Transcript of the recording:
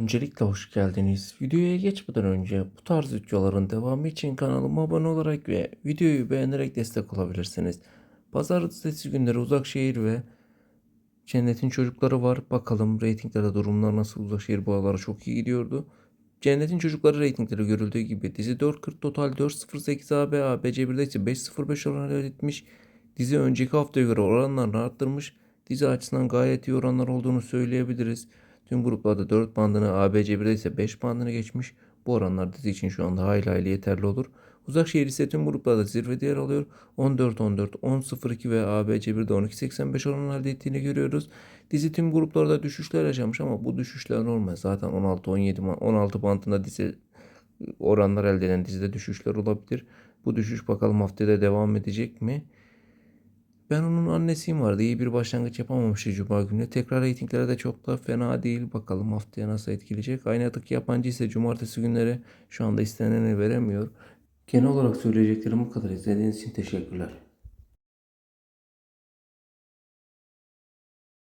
Öncelikle hoş geldiniz. Videoya geçmeden önce bu tarz videoların devamı için kanalıma abone olarak ve videoyu beğenerek destek olabilirsiniz. Pazartesi günleri Uzakşehir ve Cennet'in çocukları var. Bakalım reytinglerde durumlar nasıl? Uzakşehir bu aralar çok iyi gidiyordu. Cennetin Çocukları reytingleri görüldüğü gibi dizi 4.40 total 4.08 AB ABC1'de ise 5.05 oran elde etmiş. Dizi önceki haftaya göre oranlarını arttırmış. Dizi açısından gayet iyi oranlar olduğunu söyleyebiliriz. Tüm gruplarda 4 bandını ABC1'de ise 5 bandını geçmiş. Bu oranlar dizi için şu anda hayli hayli yeterli olur. Uzakşehir ise tüm gruplarda zirvede yer alıyor. 14-14, 10-02 ve ABC1'de 12-85 oran elde ettiğini görüyoruz. Dizi tüm gruplarda düşüşler yaşamış ama bu düşüşler normal. Zaten 16-17 ma- 16 bandında dizi oranlar elde eden dizide düşüşler olabilir. Bu düşüş bakalım haftaya devam edecek mi? Ben onun annesiyim vardı. İyi bir başlangıç yapamamıştı Cuma günü. Tekrar reytinglere de çok da fena değil. Bakalım haftaya nasıl etkileyecek. Aynı yabancı ise cumartesi günleri şu anda isteneni veremiyor. Genel olarak söyleyeceklerim bu kadar. İzlediğiniz için teşekkürler.